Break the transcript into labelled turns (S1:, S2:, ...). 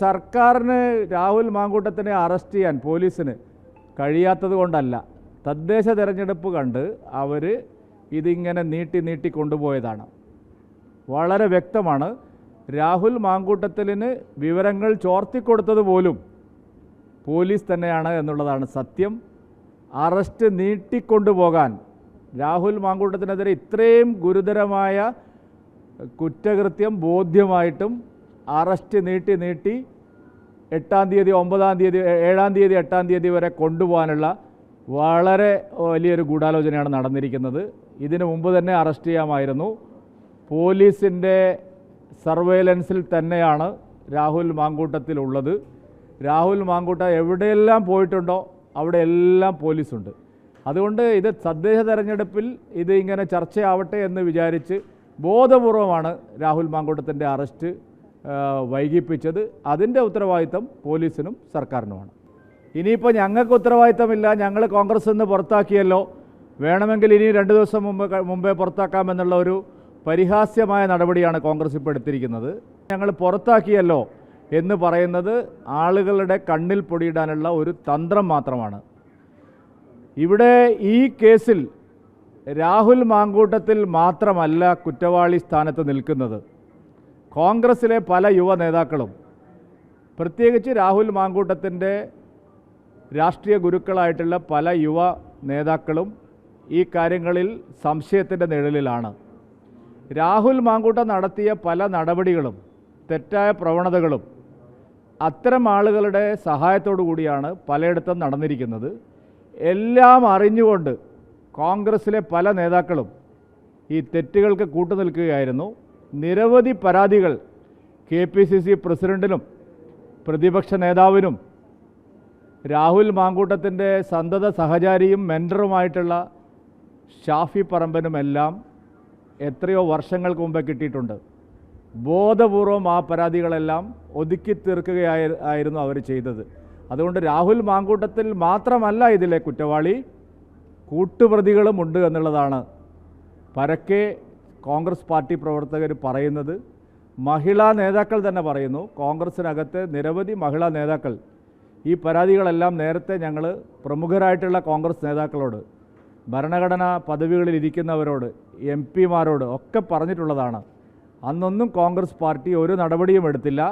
S1: സർക്കാരിന് രാഹുൽ മാങ്കൂട്ടത്തിനെ അറസ്റ്റ് ചെയ്യാൻ പോലീസിന് കഴിയാത്തത് കൊണ്ടല്ല. തദ്ദേശ തിരഞ്ഞെടുപ്പ് കണ്ട് അവർ ഇതിങ്ങനെ നീട്ടി നീട്ടി കൊണ്ടുപോയതാണ്. വളരെ വ്യക്തമാണ്. രാഹുൽ മാങ്കൂട്ടത്തിലിന് വിവരങ്ങൾ ചോർത്തിക്കൊടുത്തത് പോലും പോലീസ് തന്നെയാണ് എന്നുള്ളതാണ് സത്യം. അറസ്റ്റ് നീട്ടിക്കൊണ്ടുപോകാൻ രാഹുൽ മാങ്കൂട്ടത്തിനെതിരെ ഇത്രയും ഗുരുതരമായ കുറ്റകൃത്യം ബോധ്യമായിട്ടും അറസ്റ്റ് നീട്ടി നീട്ടി എട്ടാം തീയതി ഒമ്പതാം തീയതി ഏഴാം തീയതി എട്ടാം തീയതി വരെ കൊണ്ടുപോകാനുള്ള വളരെ വലിയൊരു ഗൂഢാലോചനയാണ് നടന്നിരിക്കുന്നത്. ഇതിനു മുമ്പ് തന്നെ അറസ്റ്റ് ചെയ്യാമായിരുന്നു. പോലീസിന്റെ സർവേലൻസിൽ തന്നെയാണ് രാഹുൽ മാങ്കൂട്ടത്തിലുള്ളത്. രാഹുൽ മാങ്കൂട്ട എവിടെയെല്ലാം പോയിട്ടുണ്ടോ അവിടെ എല്ലാം പോലീസുണ്ട്. അതുകൊണ്ട് ഇത് തദ്ദേശ തെരഞ്ഞെടുപ്പിൽ ഇത് ഇങ്ങനെ ചർച്ചയാവട്ടെ എന്ന് വിചാരിച്ച് ബോധപൂർവമാണ് രാഹുൽ മാങ്കൂട്ടത്തിന്റെ അറസ്റ്റ്. വൈകിപ്പിച്ചത് അതിന്റെ ഉത്തരവാദിത്തം പോലീസിനും സർക്കാരിനുമാണ്. ഇനിയിപ്പോൾ ഞങ്ങൾക്ക് ഉത്തരവാദിത്തമില്ല ഞങ്ങൾ കോൺഗ്രസ് നിന്ന് പുറത്താക്കിയല്ലോ വേണമെങ്കിൽ ഇനി രണ്ട് ദിവസം മുമ്പ് മുമ്പേ പുറത്താക്കാമെന്നുള്ള ഒരു പരിഹാസ്യമായ നടപടിയാണ് കോൺഗ്രസ് ഇപ്പോൾ എടുത്തിരിക്കുന്നത്. ഞങ്ങൾ പുറത്താക്കിയല്ലോ എന്ന് പറയുന്നത് ആളുകളുടെ കണ്ണിൽ പൊടിയിടാനുള്ള ഒരു തന്ത്രം മാത്രമാണ്. ഇവിടെ ഈ കേസിൽ രാഹുൽ മാങ്കൂട്ടത്തിൽ മാത്രമല്ല കുറ്റവാളി സ്ഥാനത്ത് നിൽക്കുന്നത്. കോൺഗ്രസിലെ പല യുവ നേതാക്കളും പ്രത്യേകിച്ച് രാഹുൽ മാങ്കൂട്ടത്തിന്റെ രാഷ്ട്രീയ ഗുരുക്കളായിട്ടുള്ള പല യുവ നേതാക്കളും ഈ കാര്യങ്ങളിൽ സംശയത്തിന്റെ നിഴലിലാണ്. രാഹുൽ മാങ്കൂട്ടം നടത്തിയ പല നടപടികളും തെറ്റായ പ്രവണതകളും അത്തരം ആളുകളുടെ സഹായത്തോടു കൂടിയാണ് പലയിടത്തും നടന്നിരിക്കുന്നത്. എല്ലാം അറിഞ്ഞുകൊണ്ട് കോൺഗ്രസ്സിലെ പല നേതാക്കളും ഈ തെറ്റുകൾക്ക് കൂട്ടുനിൽക്കുകയായിരുന്നു. നിരവധി പരാതികൾ കെ പി സി സി പ്രസിഡന്റിനും പ്രതിപക്ഷ നേതാവിനും രാഹുൽ മാങ്കൂട്ടത്തിന്റെ സന്തത സഹചാരിയും മെന്ററുമായിട്ടുള്ള ഷാഫി പറമ്പനുമെല്ലാം എത്രയോ വർഷങ്ങൾക്ക് മുമ്പേ കിട്ടിയിട്ടുണ്ട്. ബോധപൂർവം ആ പരാതികളെല്ലാം ഒതുക്കി തീർക്കുകയായി ആയിരുന്നു അവർ ചെയ്തത്. അതുകൊണ്ട് രാഹുൽ മാങ്കൂട്ടത്തിൽ മാത്രമല്ല ഇതിലെ കുറ്റവാളി. കൂട്ടുപ്രതികളും ഉണ്ട് എന്നുള്ളതാണ്. പരക്കെ കോൺഗ്രസ് പാർട്ടി പ്രവർത്തകർ പറയുന്നത് മഹിളാ നേതാക്കൾ തന്നെ പറയുന്നു. കോൺഗ്രസിനകത്ത് നിരവധി മഹിളാ നേതാക്കൾ. ഈ പരാതികളെല്ലാം നേരത്തെ ഞങ്ങൾ പ്രമുഖരായിട്ടുള്ള കോൺഗ്രസ് നേതാക്കളോട് ഭരണഘടനാ പദവികളിൽ ഇരിക്കുന്നവരോട് എം പിമാരോട് ഒക്കെ പറഞ്ഞിട്ടുള്ളതാണ്. അന്നൊന്നും കോൺഗ്രസ് പാർട്ടി ഒരു നടപടിയും എടുത്തില്ല.